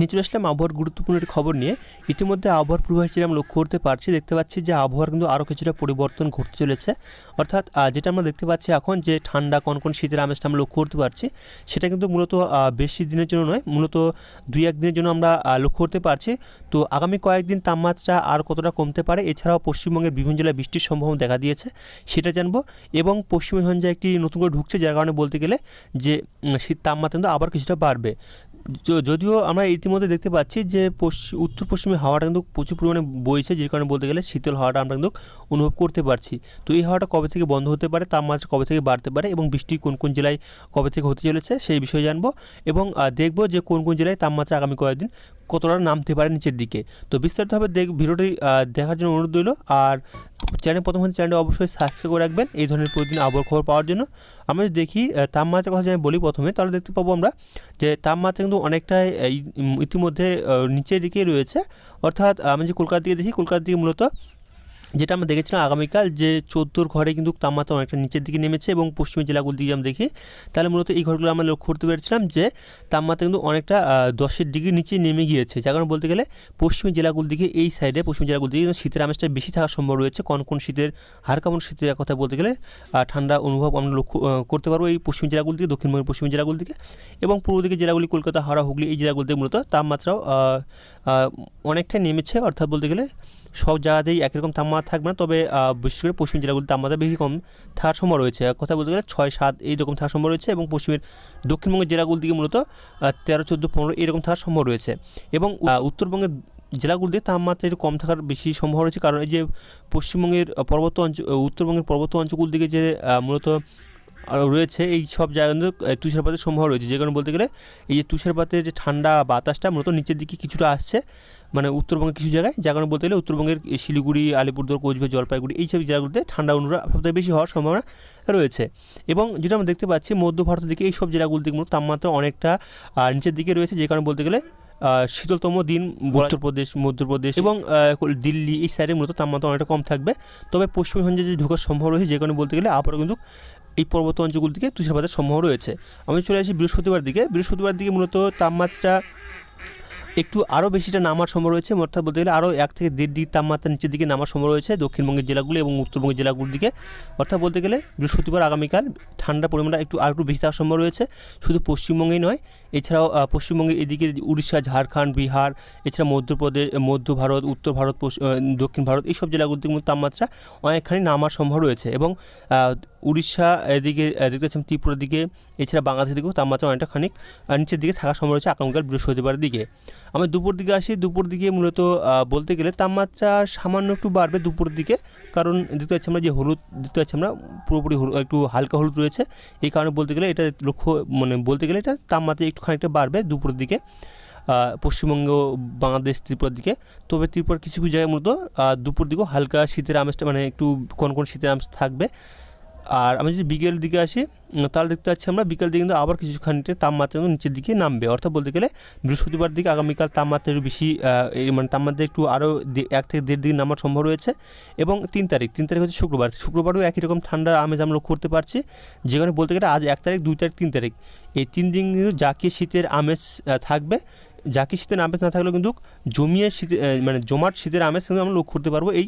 নিচে আসলাম, আবহাওয়ার গুরুত্বপূর্ণ একটি খবর নিয়ে। ইতিমধ্যে আবহাওয়ার পূর্বাভাস যেটা আমরা লক্ষ্য করতে পারছি, দেখতে পাচ্ছি যে আবহাওয়ার কিন্তু আরও কিছুটা পরিবর্তন ঘটতে চলেছে। অর্থাৎ যেটা আমরা দেখতে পাচ্ছি এখন যে ঠান্ডা, কনকন শীতের আমেজটা আমরা লক্ষ্য করতে পারছি, সেটা কিন্তু মূলত বেশি দিনের জন্য নয়, মূলত দুই এক দিনের জন্য আমরা লক্ষ্য করতে পারছি। তো আগামী কয়েকদিন তাপমাত্রা আর কতটা কমতে পারে, এছাড়াও পশ্চিমবঙ্গের বিভিন্ন জেলায় বৃষ্টির সম্ভাবনা দেখা দিয়েছে, সেটা জানব। এবং পশ্চিমবঙ্গে একটি নতুন করে ঢুকছে, যার কারণে বলতে গেলে যে শীত তাপমাত্রা কিন্তু আবার কিছুটা বাড়বে। য- যদিও আমরা ইতিমধ্যে দেখতে পাচ্ছি যে পশ্চিম উত্তর পশ্চিমে হাওয়াটা কিন্তু প্রচুর পরিমাণে বইছে, যে কারণে বলতে গেলে শীতল হাওয়াটা আমরা কিন্তু অনুভব করতে পারছি। তো এই হাওয়াটা কবে থেকে বন্ধ হতে পারে, তাপমাত্রা কবে থেকে বাড়তে পারে এবং বৃষ্টি কোন কোন জেলায় কবে থেকে হতে চলেছে, সেই বিষয়ে জানব এবং দেখব যে কোন কোন জেলায় তাপমাত্রা আগামী কয়েকদিন কতটা নামতে পারে নিচের দিকে। তো বিস্তারিতভাবে দেখ, ভিডিওটি দেখার জন্য অনুরোধ রইল। আর চ্যানেল প্রথম হচ্ছে চ্যানেলটি অবশ্যই সাবস্ক্রাইব করে রাখবেন এই ধরনের প্রতিদিন আবহাওয়ার খবর পাওয়ার জন্য। আমরা যদি দেখি তাপমাত্রার কথা যদি আমি বলি প্রথমে, তাহলে দেখতে পাবো আমরা যে তাপমাত্রা কিন্তু অনেকটাই ইতিমধ্যে নিচের দিকেই রয়েছে। অর্থাৎ আমি যে কলকাতার দিকে দেখি, কলকাতার দিকে মূলত যেটা আমরা দেখেছিলাম আগামীকাল যে চোদ্দোর ঘরে কিন্তু তাপমাত্রা অনেকটা নিচের দিকে নেমেছে এবং পশ্চিমী জেলাগুলো দিকে আমরা দেখি, তাহলে মূলত এই ঘরগুলো আমরা লক্ষ্য করতে পেরেছিলাম যে তাপমাত্রা কিন্তু অনেকটা দশের ডিগ্রি নিচে নেমে গিয়েছে। যার কারণে বলতে গেলে পশ্চিমী জেলাগুলোর দিকে এই সাইডে পশ্চিমী জেলাগুলোর দিকে শীতের আমেজটা বেশি থাকার সম্ভব রয়েছে। কোন কোন শীতের হার কেমন, শীতের কথা বলতে গেলে ঠান্ডা অনুভব আমরা লক্ষ্য করতে পারব এই পশ্চিম জেলাগুলো থেকে দক্ষিণবঙ্গের পশ্চিমী জেলাগুলো থেকে এবং পূর্ব দিকে জেলাগুলি কলকাতা, হাওড়া, হুগলি, এই জেলাগুলোতে মূলত তাপমাত্রাও অনেকটাই নেমেছে। অর্থাৎ বলতে গেলে সব জায়গাতেই একই রকম তাপমাত্রা থাকবে না, তবে বিশেষ করে পশ্চিম জেলাগুলিতে তাপমাত্রা বেশি কম থাকার সময় রয়েছে কথা বলতে গেলে ছয়, সাত এইরকম থাকার সম্ভব রয়েছে এবং পশ্চিমের দক্ষিণবঙ্গের জেলাগুলি দিকে মূলত তেরো, চোদ্দ, পনেরো এরকম থাকার সম্ভব রয়েছে। এবং উত্তরবঙ্গের জেলাগুলিতে তাপমাত্রা একটু কম থাকার বেশি সম্ভব রয়েছে, কারণ এই যে পশ্চিমবঙ্গের পর্বত অঞ্চল উত্তরবঙ্গের পর্বত অঞ্চলগুলির দিকে যে মূলত রয়েছে এই সব জায়গায় তুষারপাতের সম্ভাবনা রয়েছে। যে কারণে বলতে গেলে এই যে তুষারপাতের যে ঠান্ডা বাতাসটা মূলত নিচের দিকে কিছুটা আসছে মানে উত্তরবঙ্গের কিছু জায়গায়। যার কারণে বলতে গেলে উত্তরবঙ্গের শিলিগুড়ি, আলিপুরদুয়ার, কোচবিহার, জলপাইগুড়ি, এই সব জায়গাগুলিতে ঠান্ডা অনুরা সবথেকে বেশি হওয়ার সম্ভাবনা রয়েছে। এবং যেটা আমরা দেখতে পাচ্ছি, মধ্য ভারতের দিকে এই সব দিকে মূলত তাপমাত্রা অনেকটা নিচের দিকে রয়েছে। যে কারণে বলতে গেলে শীতলতম দিন উত্তরপ্রদেশ মধ্যপ্রদেশ এবং দিল্লি, এই সাইডে মূলত তাপমাত্রা অনেকটা কম থাকবে। তবে পশ্চিমবঙ্গে যে ঢোকার সম্ভব রয়েছে, যে কারণে বলতে গেলে আবারও কিন্তু এই পর্বত অঞ্চলগুলি দিকে তুষারপাতের সম্ভাবনা রয়েছে। আমি চলে আসি বৃহস্পতিবার দিকে। বৃহস্পতিবার দিকে মূলত তাপমাত্রা একটু আরও বেশিটা নামার সম্ভব রয়েছে। অর্থাৎ বলতে গেলে আরও এক থেকে দেড় ডিগ্রি তাপমাত্রা নিচের দিকে নামার সম্ভব রয়েছে দক্ষিণবঙ্গের জেলাগুলি এবং উত্তরবঙ্গের জেলাগুলোর দিকে। অর্থাৎ বলতে গেলে বৃহস্পতিবার আগামীকাল ঠান্ডা পরিমাণটা একটু আর একটু বেশি থাকার সম্ভব রয়েছে। শুধু পশ্চিমবঙ্গেই নয় এছাড়াও আহ, পশ্চিমবঙ্গের এদিকে উড়িষ্যা ঝাড়খণ্ড বিহার এছাড়া মধ্যপ্রদেশ মধ্য ভারত উত্তর ভারত দক্ষিণ ভারত এইসব জেলাগুলোর দিকে তাপমাত্রা অনেকখানি নামার সম্ভব রয়েছে এবং উড়িষ্যা এদিকে দেখতে পাচ্ছেন ত্রিপুরার দিকে এছাড়া বাংলাদেশের দিকেও তাপমাত্রা অনেকটা খানিক নিচের দিকে থাকার সম্ভব রয়েছে আগামীকাল বৃহস্পতিবারের দিকে। আমি দুপুর দিকে আসি, দুপুর দিকে মূলত বলতে গেলে তাপমাত্রা সামান্য একটু বাড়বে দুপুর দিকে। কারণ দেখতে পাচ্ছি আমরা যে হলুদ, দেখতে পাচ্ছি আমরা পুরোপুরি একটু হালকা হলুদ রয়েছে। এই কারণে বলতে গেলে এটা লক্ষ্য মানে বলতে গেলে এটা তাপমাত্রা একটু খানিকটা বাড়বে দুপুর দিকে পশ্চিমবঙ্গ, বাংলাদেশ, ত্রিপুরার দিকে। তবে ত্রিপুরার কিছু কিছু জায়গায় মূলত দুপুর দিকেও হালকা শীতের আমেজটা মানে একটু কোন কোন শীতের আমেজ থাকবে। আর আমি যদি বিকেল দিকে আসি তাহলে দেখতে পাচ্ছি আমরা বিকেল দিকে কিন্তু আবার কিছু খানিকটা তাপমাত্রা কিন্তু নিচের দিকে নামবে। অর্থাৎ বলতে গেলে বৃহস্পতিবার দিকে আগামীকাল তাপমাত্রা একটু বেশি মানে তাপমাত্রা একটু আরও এক থেকে দেড় দিন নামার সম্ভব রয়েছে। এবং তিন তারিখ তিন তারিখ হচ্ছে শুক্রবার। শুক্রবারও একই রকম ঠান্ডার আমেজ আমরা লক্ষ্য করতে পারছি। যেখানে বলতে গেলে আজ এক তারিখ, দুই তারিখ, তিন তারিখ। এই তিন দিন কিন্তু জাকিয়ে শীতের আমেজ থাকবে জাকি শীতের আমেজ না থাকলেও কিন্তু জমিয়ে শীতে মানে জমাট শীতের আমেজ কিন্তু আমরা লক্ষ্য করতে পারব। এই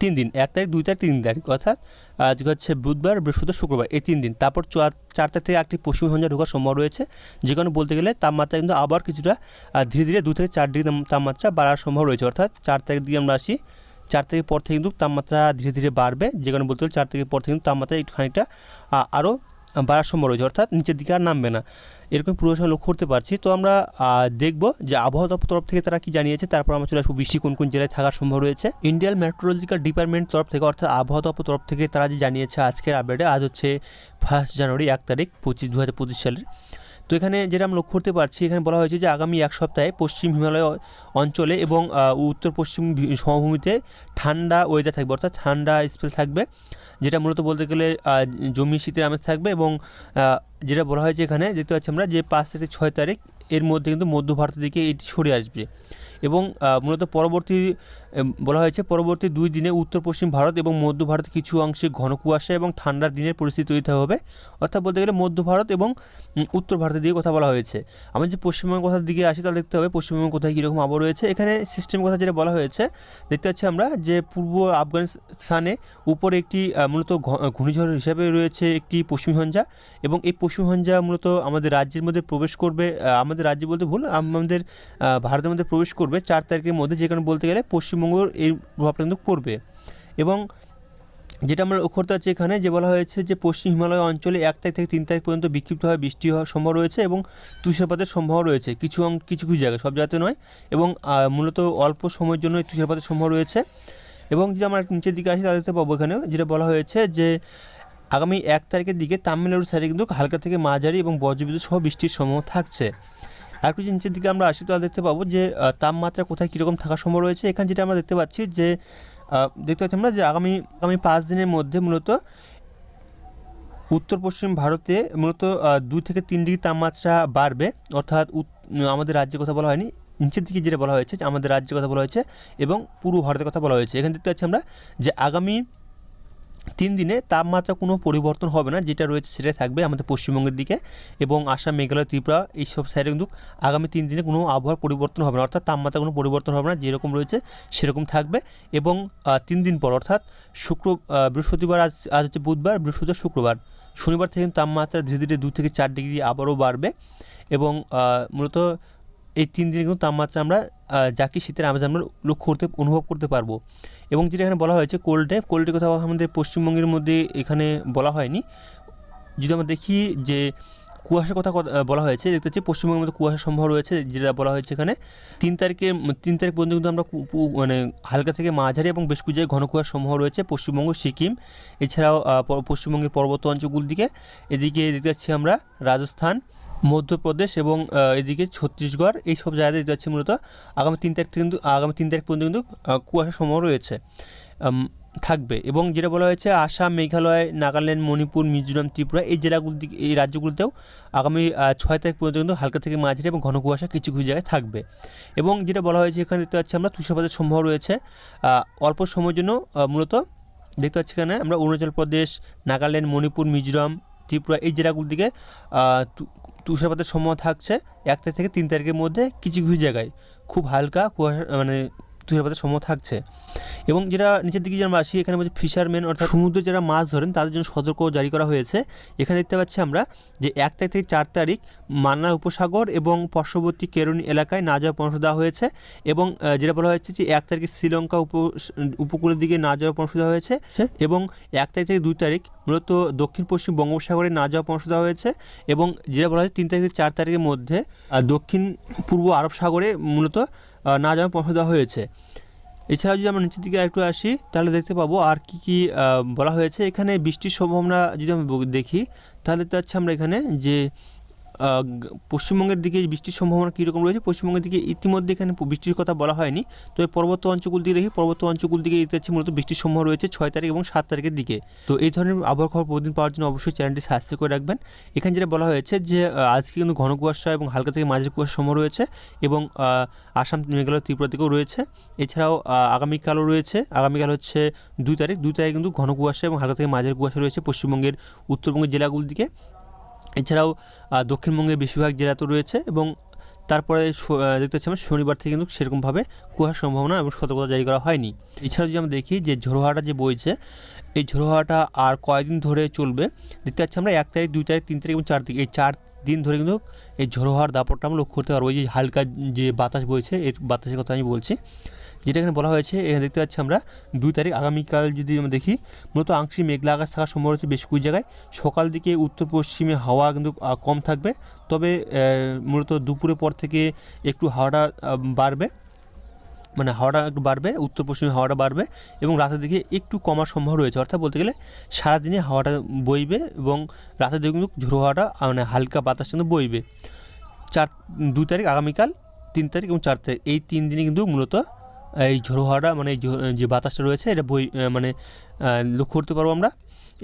তিন দিন, এক তারিখ, দুই তারিখ, তিন তারিখ, অর্থাৎ আজকে হচ্ছে বুধবার, বৃহস্পতিবার, শুক্রবার, এই তিন দিন। তারপর চার তারিখ থেকে একটি পশ্চিম সঞ্জয় ঢোকার সম্ভব রয়েছে। যেখানে বলতে গেলে তাপমাত্রা কিন্তু আবার কিছুটা ধীরে ধীরে দু থেকে চার ডিগ্রি তাপমাত্রা বাড়ার সম্ভব রয়েছে। অর্থাৎ চার তারিখ দিকে আমরা আসি, চার থেকে পর থেকে কিন্তু তাপমাত্রা ধীরে ধীরে বাড়বে। যেখানে বলতে গেলে চার থেকে পর থেকে কিন্তু তাপমাত্রা একটু খানিকটা আরও বাড়ার সম্ভব রয়েছে, অর্থাৎ নিচের দিকে আর নামবে না। এরকম পূর্বাভাস লক্ষ্য করতে পারছি। তো আমরা দেখব যে আবহাওয়া দপ্তর তরফ থেকে তারা কি জানিয়েছে, তারপর আমরা চলে আসব বৃষ্টি কোন কোন জেলায় থাকার সম্ভব রয়েছে। ইন্ডিয়ান মেট্রোলজিক্যাল ডিপার্টমেন্ট তরফ থেকে, অর্থাৎ আবহাওয়া দপ্তর তরফ থেকে তারা যে জানিয়েছে আজকের আপডেটে আজ হচ্ছে ফার্স্ট জানুয়ারি এক তারিখ, পঁচিশ দু পঁচিশ সালের। তো এখানে যেটা আমরা লক্ষ্য করতে পারছি, এখানে বলা হয়েছে যে আগামী এক সপ্তাহে পশ্চিম হিমালয় অঞ্চলে এবং উত্তর পশ্চিম সমভূমিতে ঠান্ডা ওয়েদার থাকবে, অর্থাৎ ঠান্ডা স্পেল থাকবে, যেটা মূলত বলতে গেলে জমি শীতের আমেজ থাকবে এবং যেটা বলা হয়েছে এখানে, দেখতে পাচ্ছি আমরা যে পাঁচ থেকে ছয় তারিখ এর মধ্যে কিন্তু মধ্য ভারতের দিকে এটি সরে আসবে। এবং মূলত পরবর্তী বলা হয়েছে পরবর্তী দুই দিনে উত্তর পশ্চিম ভারত এবং মধ্য ভারতের কিছু অংশে ঘন কুয়াশা এবং ঠান্ডার দিনের পরিস্থিতি তৈরি হবে। অর্থাৎ বলতে গেলে মধ্য ভারত এবং উত্তর ভারতের দিকে কথা বলা হয়েছে। আমরা যে পশ্চিমবঙ্গের কথার দিকে আসি তাহলে দেখতে হবে পশ্চিমবঙ্গ কোথায় কীরকম আবহাওয়া রয়েছে। এখানে সিস্টেম কথা যেটা বলা হয়েছে দেখতে পাচ্ছি আমরা যে পূর্ব আফগানিস্তানে উপরে একটি মূলত ঘূর্ণিঝড় হিসাবে রয়েছে একটি পশ্চিম হঞ্জা এবং এই পশ্চিম হঞ্জা মূলত আমাদের রাজ্যের মধ্যে প্রবেশ করবে আহ, আমাদের রাজ্য বলতে ভুল, আমাদের ভারতের মধ্যে প্রবেশ করবে চার তারিখের মধ্যে যেখানে বলতে গেলে পশ্চিমবঙ্গের এই প্রভাবটা কিন্তু পড়বে। এবং যেটা আমরা লক্ষ্য করতে পারছি এখানে যে বলা হয়েছে যে পশ্চিম হিমালয় অঞ্চলে এক তারিখ থেকে তিন তারিখ পর্যন্ত বিক্ষিপ্ত বিক্ষিপ্তভাবে বৃষ্টি হওয়ার সম্ভব রয়েছে এবং তুষারপাতের সম্ভাবনা রয়েছে। কিছু কিছু কিছু জায়গায়, সব জায়গাতে নয়। এবং মূলত অল্প সময়ের জন্য তুষারপাতের সম্ভাবনা রয়েছে। এবং যদি আমরা নিচের দিকে আসি দেখতে পাবো এখানে যেটা বলা হয়েছে যে আগামী এক তারিখের দিকে তামিলনাড়ুর সাইডে কিন্তু হালকা থেকে মাঝারি এবং বজ্রবিদ্যুৎ সহ বৃষ্টির সম্ভাবনা থাকছে। আর যদি নিচের দিকে আমরা আসি, তাহলে দেখতে পাবো যে তাপমাত্রা কোথায় কীরকম থাকার সম্ভব রয়েছে। এখানে যেটা আমরা দেখতে পাচ্ছি যে দেখতে পাচ্ছি আমরা যে আগামী আগামী পাঁচ দিনের মধ্যে মূলত উত্তর পশ্চিম ভারতে মূলত দুই থেকে তিন ডিগ্রি তাপমাত্রা বাড়বে। অর্থাৎ আমাদের রাজ্যের কথা বলা হয়নি, নিচের দিকে যেটা বলা হয়েছে, যে আমাদের রাজ্যের কথা বলা হয়েছে এবং পূর্ব ভারতের কথা বলা হয়েছে। এখানে দেখতে পাচ্ছি আমরা যে আগামী তিন দিনে তাপমাত্রা কোনো পরিবর্তন হবে না, যেটা রয়েছে সেটাই থাকবে আমাদের পশ্চিমবঙ্গের দিকে এবং আসাম, মেঘালয়, ত্রিপুরা, এইসব সাইডে কিন্তু আগামী তিন দিনে কোনো আবহাওয়ার পরিবর্তন হবে না, অর্থাৎ তাপমাত্রা কোনো পরিবর্তন হবে না, যেরকম রয়েছে সেরকম থাকবে এবং তিন দিন পর, অর্থাৎ শুক্র বৃহস্পতিবার আজ আজ হচ্ছে বুধবার, বৃহস্পতিবার শুক্রবার। শনিবার থেকে তাপমাত্রা ধীরে ধীরে দু থেকে চার ডিগ্রি আবারও বাড়বে এবং মূলত এই তিন দিনে কিন্তু তাপমাত্রা আমরা আহ, যা কি শীতের আমেজ আমরা লক্ষ্য করতে অনুভব করতে পারব। এবং যেটা এখানে বলা হয়েছে কোল্ডে কোল্ডের কথা আমাদের পশ্চিমবঙ্গের মধ্যে এখানে বলা হয়নি। যদি আমরা দেখি যে কুয়াশার কথা বলা হয়েছে দেখতে পাচ্ছি পশ্চিমবঙ্গের মধ্যে কুয়াশা সম্ভব রয়েছে যেটা বলা হয়েছে এখানে। তিন তারিখে তিন তারিখ পর্যন্ত কিন্তু আমরা মানে হালকা থেকে মাঝারি এবং বেশ কিছু জায়গায় ঘন কুয়াশা সম্ভব রয়েছে পশ্চিমবঙ্গ সিকিম। এছাড়াও পশ্চিমবঙ্গের পর্বত অঞ্চলগুলির দিকে। এদিকে দেখতে পাচ্ছি আমরা রাজস্থান মধ্যপ্রদেশ এবং এদিকে ছত্তিশগড় এই সব জায়গাতে দেখতে পাচ্ছি মূলত। আগামী তিন তারিখ থেকে কিন্তু, আগামী তিন তারিখ পর্যন্ত কিন্তু কুয়াশা সম্ভব রয়েছে। থাকবে। এবং যেটা বলা হয়েছে, আসাম, মেঘালয়, নাগাল্যান্ড, মণিপুর, মিজোরাম, ত্রিপুরা, এই জেলাগুলো এই রাজ্যগুলোতেও আগামী ছয় তারিখ পর্যন্ত কিন্তু হালকা থেকে মাঝারি এবং ঘন কুয়াশা কিছু কিছু জায়গায় থাকবে। এবং যেটা বলা হয়েছে, এখানে দেখতে পাচ্ছি আমরা, তুষারপাতের সম্ভব রয়েছে। অল্প সময়ের জন্য মূলত দেখতে পাচ্ছি এখানে আমরা অরুণাচল প্রদেশ, নাগাল্যান্ড, মণিপুর, মিজোরাম, ত্রিপুরা, এই জেলাগুলোর দিকে তুষারপাতের সময় থাকছে, এক তারিখ থেকে তিন তারিখের মধ্যে কিছু কিছু জায়গায় খুব হালকা কুয়াশা মানে তুষারপাতের সম্ভাবনা থাকছে। এবং যেটা নিচের দিকে যেন আসি এখানে বলছে ফিশারম্যান অর্থাৎ সমুদ্রে যারা মাছ ধরেন তাদের জন্য সতর্ক জারি করা হয়েছে। এখানে দেখতে পাচ্ছি আমরা যে এক তারিখ থেকে চার তারিখ মান্না উপসাগর এবং পার্শ্ববর্তী কেরনি এলাকায় না যাওয়ার পরামর্শ দেওয়া হয়েছে। এবং যেটা বলা হয়েছে যে এক তারিখে শ্রীলঙ্কা উপ উপকূলের দিকে না যাওয়ার পরামর্শ দেওয়া হয়েছে। এবং এক তারিখ থেকে দুই তারিখ মূলত দক্ষিণ পশ্চিম বঙ্গোপসাগরে না যাওয়ার পরামর্শ দেওয়া হয়েছে। এবং যেটা বলা হয়েছে তিন তারিখ থেকে চার তারিখের মধ্যে দক্ষিণ পূর্ব আরব সাগরে মূলত না জানা প্রশ্ন দেওয়া হয়েছে। এছাড়াও যদি আমরা নিচের দিকে একটু আসি, তাহলে দেখতে পাবো আর কি কি বলা হয়েছে। এখানে বৃষ্টির সম্ভাবনা যদি আমি দেখি, তাহলে তো পাচ্ছি আমরা এখানে যে পশ্চিমবঙ্গের দিকে বৃষ্টির সম্ভাবনা কীরকম রয়েছে? পশ্চিমবঙ্গের দিকে ইতিমধ্যে এখানে বৃষ্টির কথা বলা হয়নি। তবে পর্বত অঞ্চলগুলো দিকে দেখি, পর্বত অঞ্চলগুলি দিকে পাচ্ছি মূলত বৃষ্টির সম্ভাবনা রয়েছে ছয় তারিখ এবং সাত তারিখের দিকে। তো এই ধরনের আবহাওয়া খবর প্রতিদিন পাওয়ার জন্য অবশ্যই চ্যানেলটি সাবস্ক্রাইব করে রাখবেন। এখানে যেটা বলা হয়েছে যে আজকে কিন্তু ঘন কুয়াশা এবং হালকা থেকে মাঝারি কুয়াশা সম্ভব রয়েছে এবং আসাম, মেঘালয়, ত্রিপুরা দিকেও রয়েছে। এছাড়াও আগামীকালও রয়েছে। আগামীকাল হচ্ছে দুই তারিখ। দুই তারিখ কিন্তু ঘন কুয়াশা এবং হালকা থেকে মাঝারি কুয়াশা রয়েছে পশ্চিমবঙ্গের উত্তরবঙ্গের জেলাগুলির দিকে। এছাড়াও আহ, দক্ষিণবঙ্গের বেশিরভাগ জেলাতেও রয়েছে এবং তারপরে দেখতে পাচ্ছি আমরা শনিবার থেকে কিন্তু সেরকমভাবে কুয়াশার সম্ভাবনা এবং সতর্কতা জারি করা হয়নি। এছাড়াও যদি আমরা দেখি যে ঝোড়ো হাওয়াটা যে বইছে এই ঝোড়ো হাওয়াটা আর কয়েকদিন ধরে চলবে? দেখতে পাচ্ছি আমরা এক তারিখ দুই তারিখ তিন তারিখ এবং চার তারিখ এই চার দিন ধরে কিন্তু এই ঝোড়ো দাপটটা আমরা লক্ষ্য করতে পারব। যে হালকা যে বাতাস বইছে এর বাতাসের কথা আমি বলছি। যেটা এখানে বলা হয়েছে, এখানে দেখতে পাচ্ছি আমরা দুই তারিখ আগামীকাল যদি আমরা দেখি, মূলত আংশিক মেঘলা আকাশ থাকার সম্ভব রয়েছে বেশ কিছু জায়গায়। সকাল দিকে উত্তর পশ্চিমে হাওয়া কিন্তু কম থাকবে। তবে মূলত দুপুরের পর থেকে একটু হাওয়াটা বাড়বে। মানে হাওয়াটা একটু বাড়বে, উত্তর পশ্চিমে হাওয়াটা বাড়বে এবং রাতের দিকে একটু কমার সম্ভব রয়েছে। অর্থাৎ বলতে গেলে সারাদিনে হাওয়াটা বইবে এবং রাতের দিকে কিন্তু ঝোড়ো হাওয়াটা মানে হালকা বাতাস কিন্তু বইবে। চার, দুই তারিখ আগামীকাল, তিন তারিখ এবং চার তারিখ। এই তিন দিনে কিন্তু মূলত এই ঝোড়ো হাওয়াটা মানে যে বাতাসটা রয়েছে এটা বই মানে লক্ষ্য করতে পারব আমরা।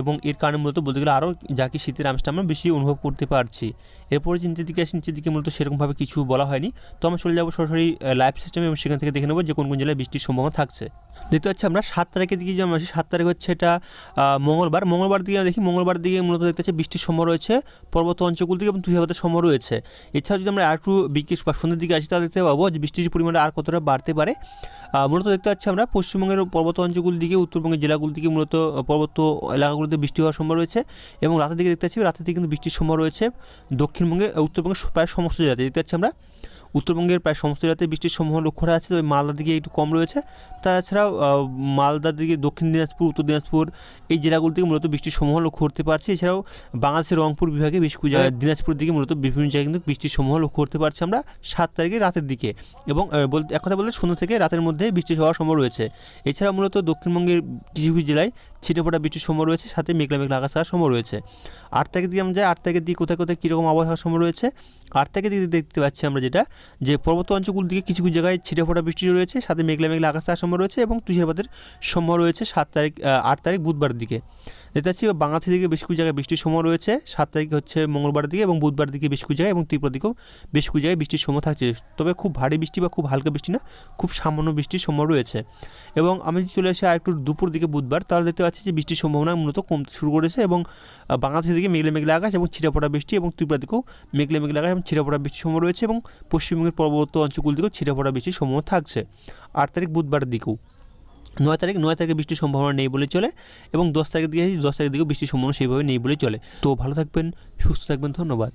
এবং এর কারণে মূলত বলতে গেলে আরও যা কি শীতের আমেজটা আমরা বেশি অনুভব করতে পারছি। এরপরে যে নিচের দিকে আসি, নিচের দিকে মূলত সেরকমভাবে কিছু বলা হয়নি। তো আমরা চলে যাব সরাসরি লাইভ সিস্টেমে এবং সেখান থেকে দেখে নেব যে কোন কোন জেলায় বৃষ্টির সম্ভাবনা থাকছে। দেখতে পাচ্ছি আমরা সাত তারিখের দিকে যে আমরা আসি সাত তারিখ হচ্ছে এটা মঙ্গলবার। মঙ্গলবার দিকে আমরা দেখি, মঙ্গলবার দিকে মূলত দেখতে পাচ্ছি বৃষ্টির সময় রয়েছে, পর্বত অঞ্চলগুলো দিকে এবং তুষারপাতের সময় রয়েছে। এছাড়াও যদি আমরা আর একটু বিকেশ বা সন্ধ্যের দিকে আসি, তাহলে দেখতে পাবো যে বৃষ্টির পরিমাণটা আর কতটা বাড়তে পারে। মূলত দেখতে পাচ্ছি আমরা পশ্চিমবঙ্গের পর্বত অঞ্চলগুলির দিকে, উত্তরবঙ্গের জেলাগুলি দিকে মূলত পর্বত পর্বত এলাকাগুলিতে বৃষ্টি হওয়ার সম্ভব রয়েছে এবং রাতের দিকে দেখতে পাচ্ছি রাতের দিকে কিন্তু বৃষ্টির সময় রয়েছে। দক্ষিণবঙ্গে, উত্তরবঙ্গে প্রায় সমস্ত জেলাতে দেখতে পাচ্ছি আমরা উত্তরবঙ্গের প্রায় সমস্ত জেলাতে বৃষ্টির সম্ভাবনা লক্ষ্য করা আছে তবে মালদার দিকে একটু কম রয়েছে। তাছাড়াও মালদার দিকে দক্ষিণ দিনাজপুর উত্তর দিনাজপুর এই জেলাগুলো থেকে মূলত বৃষ্টির সম্ভাবনা লক্ষ্য করতে পারছি। এছাড়াও বাংলাদেশের রংপুর বিভাগে বেশ কিছু জায়গায় দিনাজপুর দিকে মূলত বিভিন্ন জায়গায় কিন্তু বৃষ্টির সম্ভাবনা লক্ষ্য করতে পারছি আমরা সাত তারিখে রাতের দিকে। এবং বলতে এক কথা বলতে সন্ধ্যা থেকে রাতের মধ্যে বৃষ্টি হওয়ার সম্ভব রয়েছে। এছাড়া মূলত দক্ষিণবঙ্গের কিছু কিছু জেলায় ছিটে ফোটা বৃষ্টির সম্ভব রয়েছে সাথে মেঘলা মেঘলা আকাশ থাকার সম্ভব রয়েছে। আট তারিখের দিকে আমরা যাই আট তারিখের দিকে কোথায় কোথায় কীরকম আবহাওয়া থাকার সম্ভব রয়েছে আট তারিখের দিকে দেখতে পাচ্ছি আমরা যেটা। যে পর্বত অঞ্চলগুলোর দিকে কিছু কিছু জায়গায় ছিটে ফোটা বৃষ্টি রয়েছে, সাথে মেঘলা মেঘলা আকাশ সম্ভব রয়েছে এবং তুষারপাতের সম্ভব রয়েছে সাত তারিখ আট তারিখ বুধবার দিকে। দেখতে পাচ্ছি বাংলাদেশের দিকে বেশ কিছু জায়গায় বৃষ্টির সময় রয়েছে, সাত তারিখ হচ্ছে মঙ্গলবার দিকে এবং বুধবার দিকে বেশ কিছু জায়গায় এবং ত্রিপুরা দিকেও বেশ কিছু জায়গায় বৃষ্টির সময় থাকছে। তবে খুব ভারী বৃষ্টি বা খুব হালকা বৃষ্টি না, খুব সামান্য বৃষ্টির সময় রয়েছে। এবং আমি চলে আসি আর একটু দুপুর দিকে বুধবার, তাহলে দেখতে পাচ্ছি যে বৃষ্টির সম্ভাবনা মূলত কমতে শুরু করেছে এবং বাংলাদেশের দিকে মেঘলা মেঘলা আকাশ এবং ছিটাফোটা বৃষ্টি এবং ত্রিপুরা দিকেও মেঘলা মেঘলা আকাশ এবং ছিটাফোটা বৃষ্টির সময় রয়েছে এবং পশ্চিমবঙ্গের পর্বত অঞ্চলগুলি দিকেও ছিটাফোটা বৃষ্টির সম্ভাবনা থাকছে। আট তারিখ বুধবারের দিকেও। নয় তারিখ, নয় তারিখে বৃষ্টির সম্ভাবনা নেই বলে চলে এবং দশ তারিখের দিকে, দশ তারিখের দিকেও বৃষ্টির সম্ভাবনা সেইভাবে নেই বলে চলে। তো ভালো থাকবেন, সুস্থ থাকবেন, ধন্যবাদ।